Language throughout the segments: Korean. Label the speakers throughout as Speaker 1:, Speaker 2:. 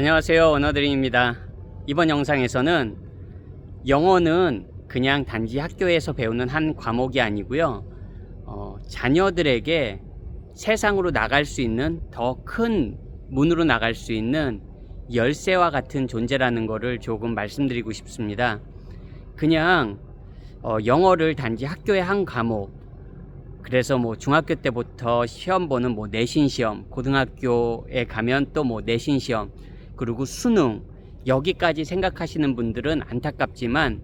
Speaker 1: 안녕하세요 언어드림입니다. 이번 영상에서는 영어는 그냥 단지 학교에서 배우는 한 과목이 아니고요. 어, 자녀들에게 세상으로 나갈 수 있는 더 큰 문으로 나갈 수 있는 열쇠와 같은 존재라는 것을 조금 말씀드리고 싶습니다. 그냥 어, 영어를 단지 학교의 한 과목 그래서 뭐 중학교 때부터 시험 보는 뭐 내신 시험, 고등학교에 가면 또 뭐 내신 시험, 그리고 수능 여기까지 생각하시는 분들은 안타깝지만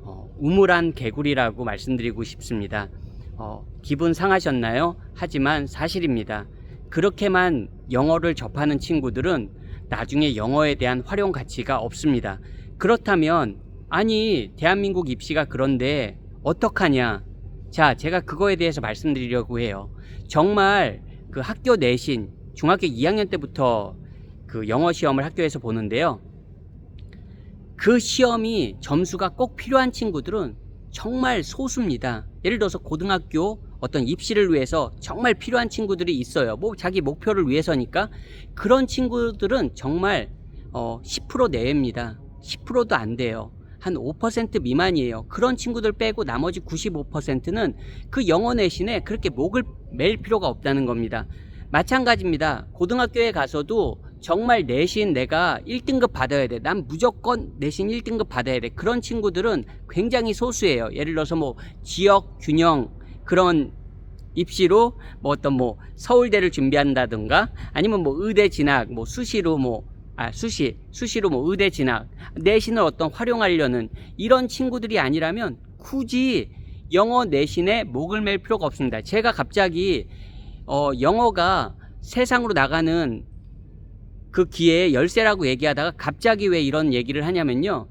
Speaker 1: 어, 우물한 개구리라고 말씀드리고 싶습니다. 어, 기분 상하셨나요? 하지만 사실입니다. 그렇게만 영어를 접하는 친구들은 나중에 영어에 대한 활용 가치가 없습니다. 그렇다면 아니 대한민국 입시가 그런데 어떡하냐? 자, 제가 그거에 대해서 말씀드리려고 해요. 정말 그 학교 내신 중학교 2학년 때부터 그 영어 시험을 학교에서 보는데요. 그 시험이 점수가 꼭 필요한 친구들은 정말 소수입니다. 예를 들어서 고등학교 어떤 입시를 위해서 정말 필요한 친구들이 있어요. 뭐 자기 목표를 위해서니까 그런 친구들은 정말 어, 10% 내외입니다. 10%도 안 돼요. 한 5% 미만이에요. 그런 친구들 빼고 나머지 95%는 그 영어 내신에 그렇게 목을 맬 필요가 없다는 겁니다. 마찬가지입니다. 고등학교에 가서도 정말 내신 내가 1등급 받아야 돼. 난 무조건 내신 1등급 받아야 돼. 그런 친구들은 굉장히 소수예요. 예를 들어서 뭐 지역 균형 그런 입시로 뭐 어떤 뭐 서울대를 준비한다든가 아니면 뭐 의대 진학 뭐 수시로 뭐 아, 수시, 수시로 뭐 의대 진학, 내신을 어떤 활용하려는 이런 친구들이 아니라면 굳이 영어 내신에 목을 맬 필요가 없습니다. 제가 갑자기 어, 영어가 세상으로 나가는 그 기회의 열쇠라고 얘기하다가 갑자기 왜 이런 얘기를 하냐면요.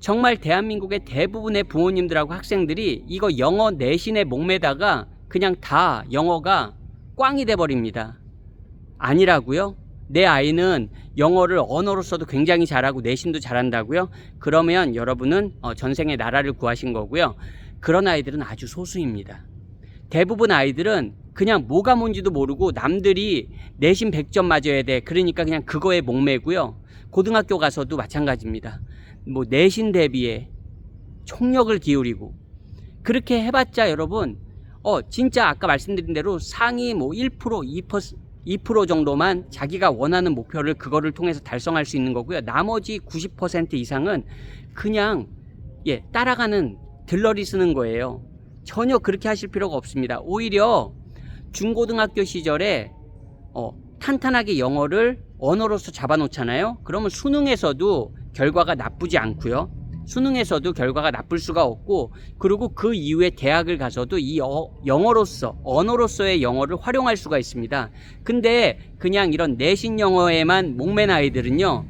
Speaker 1: 정말 대한민국의 대부분의 부모님들하고 학생들이 이거 영어 내신에 목매다가 그냥 다 영어가 꽝이 돼 버립니다. 아니라고요? 내 아이는 영어를 언어로서도 굉장히 잘하고 내신도 잘한다고요? 그러면 여러분은 어, 전생에 나라를 구하신 거고요. 그런 아이들은 아주 소수입니다. 대부분 아이들은 그냥 뭐가 뭔지도 모르고 남들이 내신 100점 맞아야 돼. 그러니까 그냥 그거에 목매고요. 고등학교 가서도 마찬가지입니다. 뭐 내신 대비에 총력을 기울이고 그렇게 해봤자 여러분 어 진짜 아까 말씀드린 대로 상위 뭐 1% 2% 2% 정도만 자기가 원하는 목표를 그거를 통해서 달성할 수 있는 거고요. 나머지 90% 이상은 그냥 예, 따라가는 들러리 쓰는 거예요. 전혀 그렇게 하실 필요가 없습니다. 오히려 중고등학교 시절에 어, 탄탄하게 영어를 언어로서 잡아놓잖아요. 그러면 수능에서도 결과가 나쁘지 않고요. 수능에서도 결과가 나쁠 수가 없고 그리고 그 이후에 대학을 가서도 이 어, 영어로서 언어로서의 영어를 활용할 수가 있습니다. 근데 그냥 이런 내신 영어에만 목맨 아이들은요.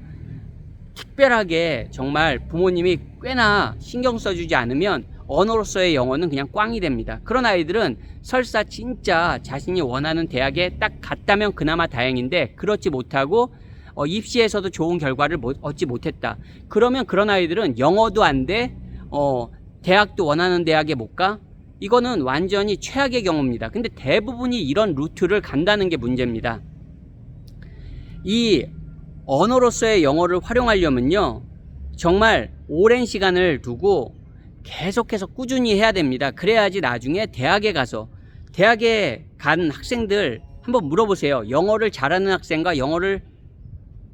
Speaker 1: 특별하게 정말 부모님이 꽤나 신경 써주지 않으면 언어로서의 영어는 그냥 꽝이 됩니다. 그런 아이들은 설사 진짜 자신이 원하는 대학에 딱 갔다면 그나마 다행인데 그렇지 못하고 어, 입시에서도 좋은 결과를 못, 얻지 못했다. 그러면 그런 아이들은 영어도 안 돼, 어, 대학도 원하는 대학에 못 가? 이거는 완전히 최악의 경우입니다. 근데 대부분이 이런 루트를 간다는 게 문제입니다. 이 언어로서의 영어를 활용하려면요, 정말 오랜 시간을 두고 계속해서 꾸준히 해야 됩니다. 그래야지 나중에 대학에 가서 대학에 간 학생들 한번 물어보세요. 영어를 잘하는 학생과 영어를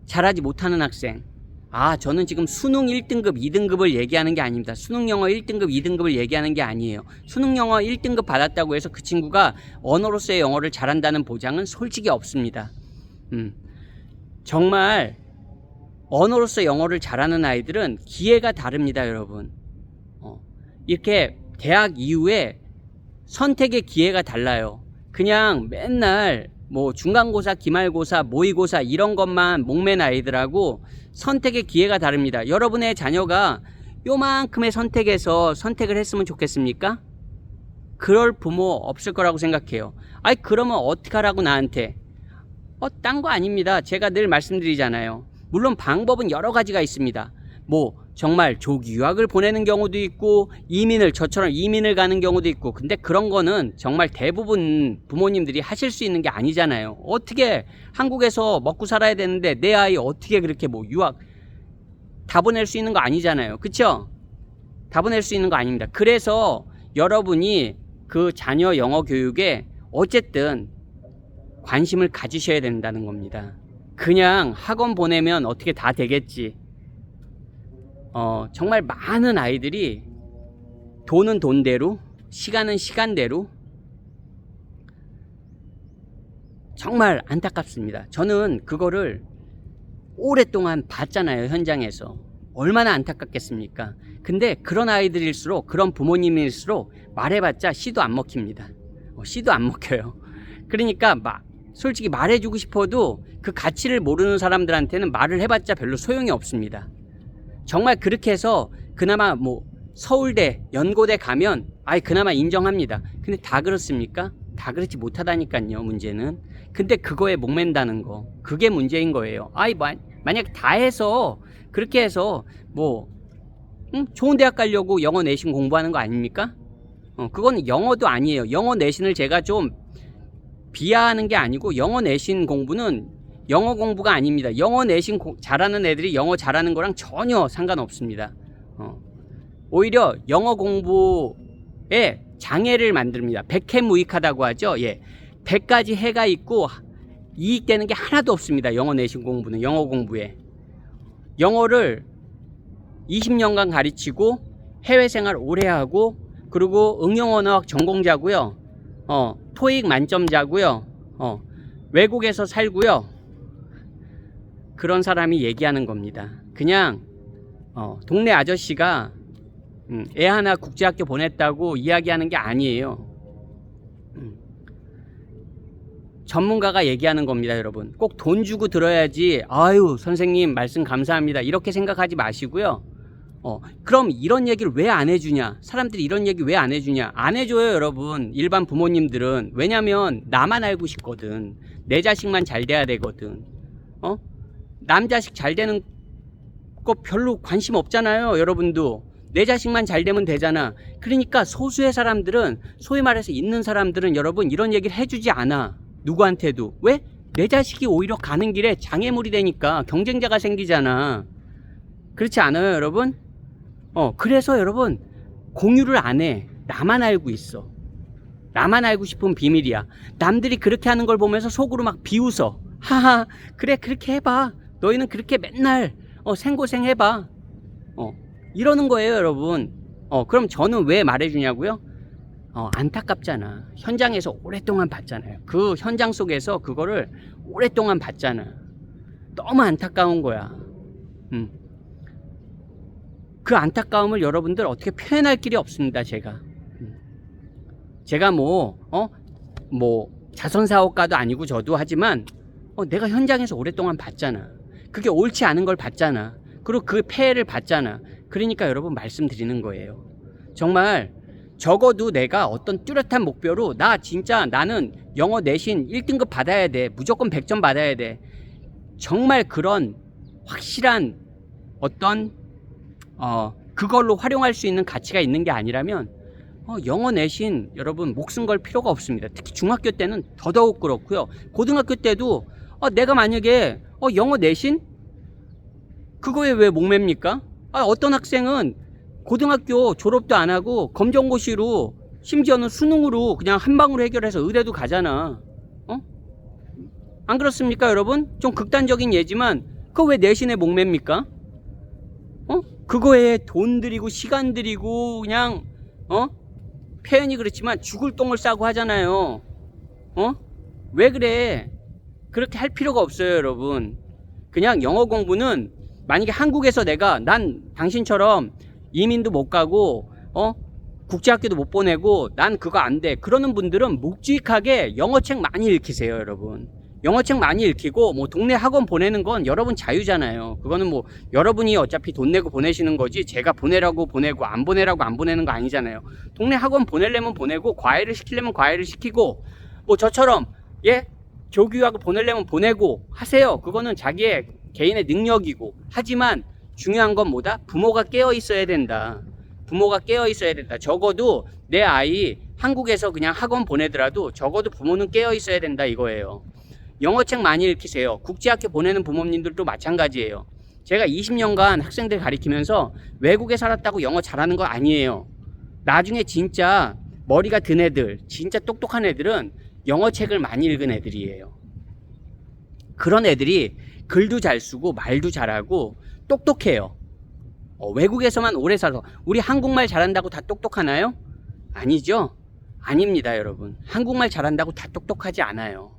Speaker 1: 잘하지 못하는 학생. 아, 저는 지금 수능 1등급, 2등급을 얘기하는 게 아닙니다. 수능 영어 1등급, 2등급을 얘기하는 게 아니에요. 수능 영어 1등급 받았다고 해서 그 친구가 언어로서의 영어를 잘한다는 보장은 솔직히 없습니다. 음. 정말 언어로서 영어를 잘하는 아이들은 기회가 다릅니다, 여러분. 어. 이렇게 대학 이후에 선택의 기회가 달라요. 그냥 맨날 뭐 중간고사, 기말고사, 모의고사 이런 것만 목맨 아이들하고 선택의 기회가 다릅니다. 여러분의 자녀가 요만큼의 선택에서 선택을 했으면 좋겠습니까? 그럴 부모 없을 거라고 생각해요. 아이 그러면 어떻게 하라고 나한테? 어, 딴 거 아닙니다. 제가 늘 말씀드리잖아요. 물론 방법은 여러 가지가 있습니다. 뭐 정말 조기 유학을 보내는 경우도 있고 이민을 저처럼 이민을 가는 경우도 있고 근데 그런 거는 정말 대부분 부모님들이 하실 수 있는 게 아니잖아요. 어떻게 한국에서 먹고 살아야 되는데 내 아이 어떻게 그렇게 뭐 유학 다 보낼 수 있는 거 아니잖아요. 그쵸? 다 보낼 수 있는 거 아닙니다. 그래서 여러분이 그 자녀 영어 교육에 어쨌든 관심을 가지셔야 된다는 겁니다. 그냥 학원 보내면 어떻게 다 되겠지. 어, 정말 많은 아이들이 돈은 돈대로, 시간은 시간대로 정말 안타깝습니다. 저는 그거를 오랫동안 봤잖아요, 현장에서. 얼마나 안타깝겠습니까? 근데 그런 아이들일수록, 그런 부모님일수록 말해봤자 씨도 안 먹힙니다. 어, 씨도 안 먹혀요. 그러니까 막 솔직히 말해주고 싶어도 그 가치를 모르는 사람들한테는 말을 해봤자 별로 소용이 없습니다. 정말 그렇게 해서 그나마 뭐 서울대, 연고대 가면 아이 그나마 인정합니다. 근데 다 그렇습니까? 다 그렇지 못하다니까요, 문제는. 근데 그거에 목맨다는 거. 그게 문제인 거예요. 아이 마, 만약 다 해서 그렇게 해서 뭐 응? 좋은 대학 가려고 영어 내신 공부하는 거 아닙니까? 어, 그건 영어도 아니에요. 영어 내신을 제가 좀 비하하는 게 아니고 영어 내신 공부는 영어 공부가 아닙니다. 영어 내신 고- 잘하는 애들이 영어 잘하는 거랑 전혀 상관없습니다. 어. 오히려 영어 공부에 장애를 만듭니다. 백해무익하다고 하죠. 예. 100가지 해가 있고 이익되는 게 하나도 없습니다. 영어 내신 공부는 영어 공부에. 영어를 20년간 가르치고 해외 생활 오래 하고 그리고 응용 언어학 전공자고요. 어, 토익 만점자고요. 어, 외국에서 살고요. 그런 사람이 얘기하는 겁니다. 그냥 어, 동네 아저씨가 음, 애 하나 국제학교 보냈다고 이야기하는 게 아니에요. 음. 전문가가 얘기하는 겁니다, 여러분. 꼭 돈 주고 들어야지. 아유, 선생님 말씀 감사합니다. 이렇게 생각하지 마시고요. 어, 그럼 이런 얘기를 왜 안 해주냐? 사람들이 이런 얘기 왜 안 해주냐? 안 해줘요, 여러분. 일반 부모님들은. 왜냐면 나만 알고 싶거든. 내 자식만 잘 돼야 되거든. 어? 남 자식 잘 되는 거 별로 관심 없잖아요, 여러분도. 내 자식만 잘 되면 되잖아. 그러니까 소수의 사람들은, 소위 말해서 있는 사람들은 여러분 이런 얘기를 해주지 않아. 누구한테도. 왜? 내 자식이 오히려 가는 길에 장애물이 되니까 경쟁자가 생기잖아. 그렇지 않아요, 여러분? 어, 그래서 여러분, 공유를 안 해. 나만 알고 있어. 나만 알고 싶은 비밀이야. 남들이 그렇게 하는 걸 보면서 속으로 막 비웃어. 하하, 그래, 그렇게 해봐. 너희는 그렇게 맨날, 어, 생고생 해봐. 어, 이러는 거예요, 여러분. 어, 그럼 저는 왜 말해주냐고요? 어, 안타깝잖아. 현장에서 오랫동안 봤잖아요. 그 현장 속에서 그거를 오랫동안 봤잖아. 너무 안타까운 거야. 음. 그 안타까움을 여러분들 어떻게 표현할 길이 없습니다, 제가. 음. 제가 뭐, 어, 뭐, 자선사업가도 아니고 저도 하지만, 어, 내가 현장에서 오랫동안 봤잖아. 그게 옳지 않은 걸 봤잖아. 그리고 그 폐해를 봤잖아. 그러니까 여러분 말씀드리는 거예요. 정말 적어도 내가 어떤 뚜렷한 목표로 나 진짜 나는 영어 내신 1등급 받아야 돼. 무조건 100점 받아야 돼. 정말 그런 확실한 어떤 어, 그걸로 활용할 수 있는 가치가 있는 게 아니라면 어, 영어 내신 여러분 목숨 걸 필요가 없습니다. 특히 중학교 때는 더더욱 그렇고요. 고등학교 때도 어, 내가 만약에 어, 영어 내신 그거에 왜 목맵니까? 아, 어떤 학생은 고등학교 졸업도 안 하고 검정고시로 심지어는 수능으로 그냥 한 방으로 해결해서 의대도 가잖아. 어? 안 그렇습니까, 여러분? 좀 극단적인 예지만 그거 왜 내신에 목맵니까? 어? 그거에 돈 들이고 시간 들이고 그냥 어? 표현이 그렇지만 죽을 똥을 싸고 하잖아요. 어? 왜 그래? 그렇게 할 필요가 없어요, 여러분. 그냥 영어 공부는 만약에 한국에서 내가 난 당신처럼 이민도 못 가고 어? 국제학교도 못 보내고 난 그거 안 돼. 그러는 분들은 묵직하게 영어책 많이 읽히세요, 여러분. 영어책 많이 읽히고 뭐 동네 학원 보내는 건 여러분 자유잖아요. 그거는 뭐 여러분이 어차피 돈 내고 보내시는 거지 제가 보내라고 보내고 안 보내라고 안 보내는 거 아니잖아요. 동네 학원 보내려면 보내고 과외를 시키려면 과외를 시키고 뭐 저처럼 예 조교학을 보내려면 보내고 하세요. 그거는 자기의 개인의 능력이고 하지만 중요한 건 뭐다? 부모가 깨어 있어야 된다. 부모가 깨어 있어야 된다. 적어도 내 아이 한국에서 그냥 학원 보내더라도 적어도 부모는 깨어 있어야 된다 이거예요. 영어책 많이 읽히세요. 국제학교 보내는 부모님들도 마찬가지예요. 제가 20년간 학생들 가리키면서 외국에 살았다고 영어 잘하는 거 아니에요. 나중에 진짜 머리가 든 애들, 진짜 똑똑한 애들은 영어 책을 많이 읽은 애들이에요. 그런 애들이 글도 잘 쓰고 말도 잘하고 똑똑해요. 어, 외국에서만 오래 살아서 우리 한국말 잘한다고 다 똑똑하나요? 아니죠. 아닙니다, 여러분. 한국말 잘한다고 다 똑똑하지 않아요.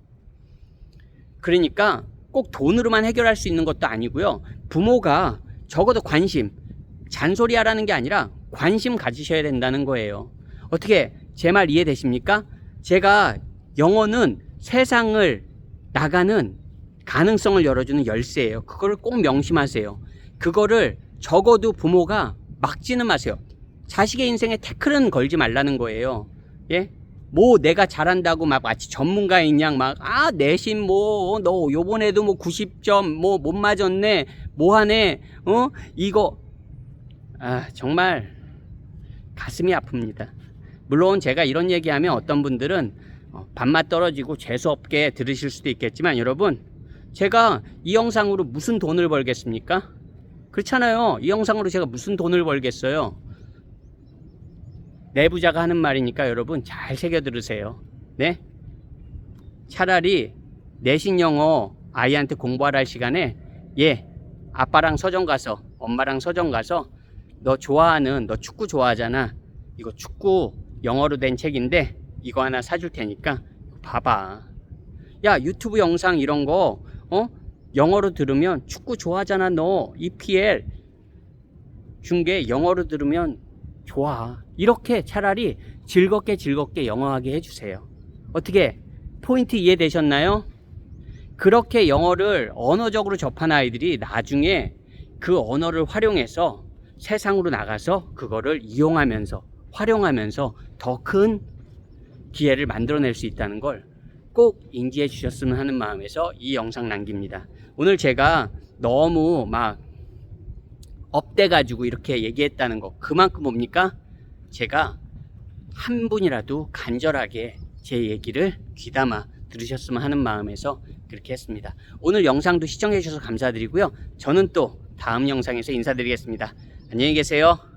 Speaker 1: 그러니까 꼭 돈으로만 해결할 수 있는 것도 아니고요. 부모가 적어도 관심, 잔소리 하라는 게 아니라 관심 가지셔야 된다는 거예요. 어떻게 제 말 이해되십니까? 제가 영어는 세상을 나가는 가능성을 열어주는 열쇠예요. 그거를 꼭 명심하세요. 그거를 적어도 부모가 막지는 마세요. 자식의 인생에 태클은 걸지 말라는 거예요. 예? 뭐 내가 잘한다고 막 마치 전문가인 양 막 아 내신 뭐 너 요번에도 뭐 90점 뭐 못 맞았네 뭐 하네 어 이거 아 정말 가슴이 아픕니다. 물론 제가 이런 얘기하면 어떤 분들은 어, 밥맛 떨어지고 재수없게 들으실 수도 있겠지만 여러분 제가 이 영상으로 무슨 돈을 벌겠습니까? 그렇잖아요. 이 영상으로 제가 무슨 돈을 벌겠어요? 내부자가 하는 말이니까 여러분 잘 새겨 들으세요. 네? 차라리 내신 영어 아이한테 공부하라 할 시간에 예 아빠랑 서점 가서 엄마랑 서점 가서 너 좋아하는 너 축구 좋아하잖아 이거 축구 영어로 된 책인데 이거 하나 사줄 테니까 봐봐. 야 유튜브 영상 이런 거 어? 영어로 들으면 축구 좋아하잖아 너. EPL 중계 영어로 들으면 좋아. 이렇게 차라리 즐겁게 즐겁게 영어하게 해주세요. 어떻게? 포인트 이해되셨나요? 그렇게 영어를 언어적으로 접한 아이들이 나중에 그 언어를 활용해서 세상으로 나가서 그거를 이용하면서 활용하면서 더 큰 기회를 만들어낼 수 있다는 걸 꼭 인지해 주셨으면 하는 마음에서 이 영상 남깁니다. 오늘 제가 너무 막 업돼 가지고 이렇게 얘기했다는 거 그만큼 뭡니까? 제가 한 분이라도 간절하게 제 얘기를 귀담아 들으셨으면 하는 마음에서 그렇게 했습니다. 오늘 영상도 시청해 주셔서 감사드리고요. 저는 또 다음 영상에서 인사드리겠습니다. 안녕히 계세요.